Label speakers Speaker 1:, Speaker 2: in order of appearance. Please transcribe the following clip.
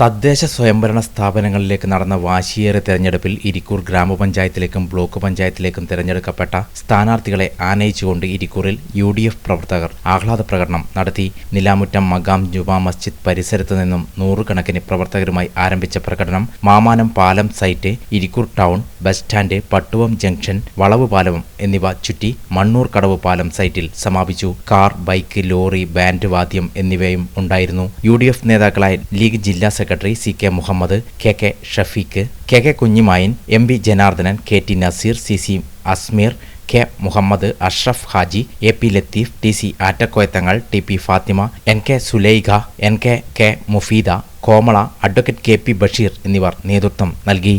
Speaker 1: തദ്ദേശ സ്വയംഭരണ സ്ഥാപനങ്ങളിലേക്ക് നടന്ന വാശിയേറെ തെരഞ്ഞെടുപ്പിൽ ഇരിക്കൂർ ഗ്രാമപഞ്ചായത്തിലേക്കും ബ്ലോക്ക് പഞ്ചായത്തിലേക്കും തിരഞ്ഞെടുക്കപ്പെട്ട സ്ഥാനാർത്ഥികളെ ആനയിച്ചുകൊണ്ട് ഇരിക്കൂറിൽ യു ഡി എഫ് പ്രവർത്തകർ ആഹ്ലാദ പ്രകടനം നടത്തി. നിലാമുറ്റം മകാം ജുമാ മസ്ജിദ് പരിസരത്തു നിന്നും നൂറുകണക്കിന് പ്രവർത്തകരുമായി ആരംഭിച്ച പ്രകടനം മാമാനം പാലം site Irikkur town bus stand Pattuvam junction വളവ് പാലം എന്നിവ ചുറ്റി മണ്ണൂർ കടവ് പാലം സൈറ്റിൽ സമാപിച്ചു. കാർ ബൈക്ക് ലോറി ബാൻഡ് വാദ്യം എന്നിവയും ഉണ്ടായിരുന്നു. യു നേതാക്കളായ ലീഗ് ജില്ലാ secretary C K Muhammad K K Shafeeq K K Kunhimayan M B Janardhanan K T Naseer C C Asmeer K Muhammad Ashraf Haji A P Latheef T C Attakoyathangal T P Fathima N K Sulaikha N K K Mufeeda Komala advocate K P Basheer എന്നിവർ നേതൃത്വം നൽകി.